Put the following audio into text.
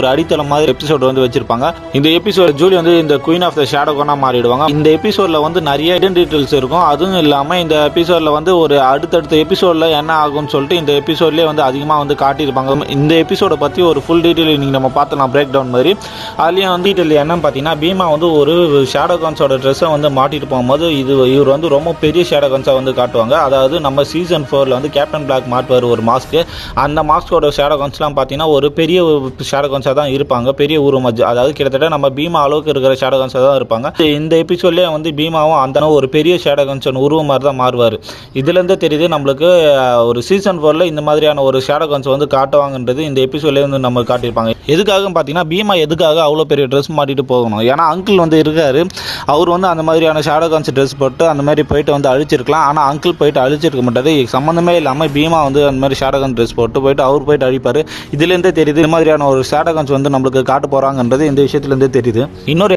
ஒரு அடித்தளம் மாதிரி எபிசோட் வந்து வச்சிருப்பாங்க. இந்த எபிசோட் ஜூலி வந்து இந்த குயின் ஆஃப் த ஷேடோகோனா மாறிடுவாங்க. இந்த எபிசோட்ல வந்து நிறைய ஹிடன் டீட்டெயில்ஸ் இருக்கும். அதுவும் இல்லாம இந்த எபிசோட்ல வந்து ஒரு அடுத்தடுத்த எபிசோட்ல என்ன ஆகும்னு சொல்லிட்டு இந்த எபிசோட்லயே வந்து அதிகமாக வந்து காட்டியிருப்பாங்க. இந்த எபிசோட பத்தி ஒரு ஃபுல் டீட்டெயில் நீங்க நம்ம பார்த்தலாம் பிரேக் டவுன் மாதிரி. அதுலயும் வந்து டீட்டெயில் என்னன்னு பார்த்தீங்கன்னா பீமா வந்து ஒரு ஷேடோகான்ஸோட ட்ரெஸ்ஸை வந்து மாட்டிட்டு போகும்போது இது இவர் வந்து ரொம்ப பெரிய ஷேடோகான்ஸாக வந்து காட்டுவாங்க. அதாவது நம்ம சீசன் ஃபோரில் வந்து கேப்டன் பிளாக் மாட்டுவார் ஒரு மாஸ்க் அந்த மாஸ்கோட ஷேடோகான்ஸ்லாம் பார்த்தீங்கன்னா ஒரு பெரிய ஷேடோகான்ஸாக தான் இருப்பாங்க. பெரிய உருவம் மஜ் அதாவது கிட்டத்தட்ட நம்ம பீமா அளவுக்கு இருக்கிற ஷேடோகான்ஸாக தான் இருப்பாங்க. இந்த எபிசோட்லேயே வந்து பீமாவும் அந்த ஒரு பெரிய ஷேடோகான்ஸன் உருவம் மாதிரி தான் மாறுவார். இதுலேருந்து தெரியுது நம்மளுக்கு ஒரு சீசன் ஃபோரில் இந்த மாதிரியான ஒரு ஷேடோகான்ஸ் வந்து காட்டுவாங்கன்றது இந்த எபிசோட்லேயே வந்து நம்ம காட்டியிருப்பாங்க. எதுக்காக பார்த்தீங்கன்னா பீமா எதுக்காக அவ்வளோ பெரிய ட்ரெஸ் மாட்டிட்டு போகணும்? ஏன்னா அங்கிள் வந்து இருக்காரு. அவர் வந்து அந்த மாதிரியான ஷேடோகான்ஸ் ட்ரெஸ் போட்டு அந்த மாதிரி போயிட்டு வந்து அழிச்சிருக்கலாம். ஆனால் அங்கிள் போயிட்டு அழிச்சிருக்க மாட்டாரு. சம்மந்தமே இல்லாமல் பீமா வந்து அந்த மாதிரி ஷேடோகான் ட்ரெஸ் போட்டு போயிட்டு அவர் போயிட்டு அழிப்பார். இதுலேருந்தே தெரியுது இந்த மாதிரியான ஒரு ஷேடோகான்ஸ் வந்து நம்மளுக்கு காட்ட போகிறாங்கன்றது இந்த விஷயத்துலேருந்தே தெரியுது. இன்னொரு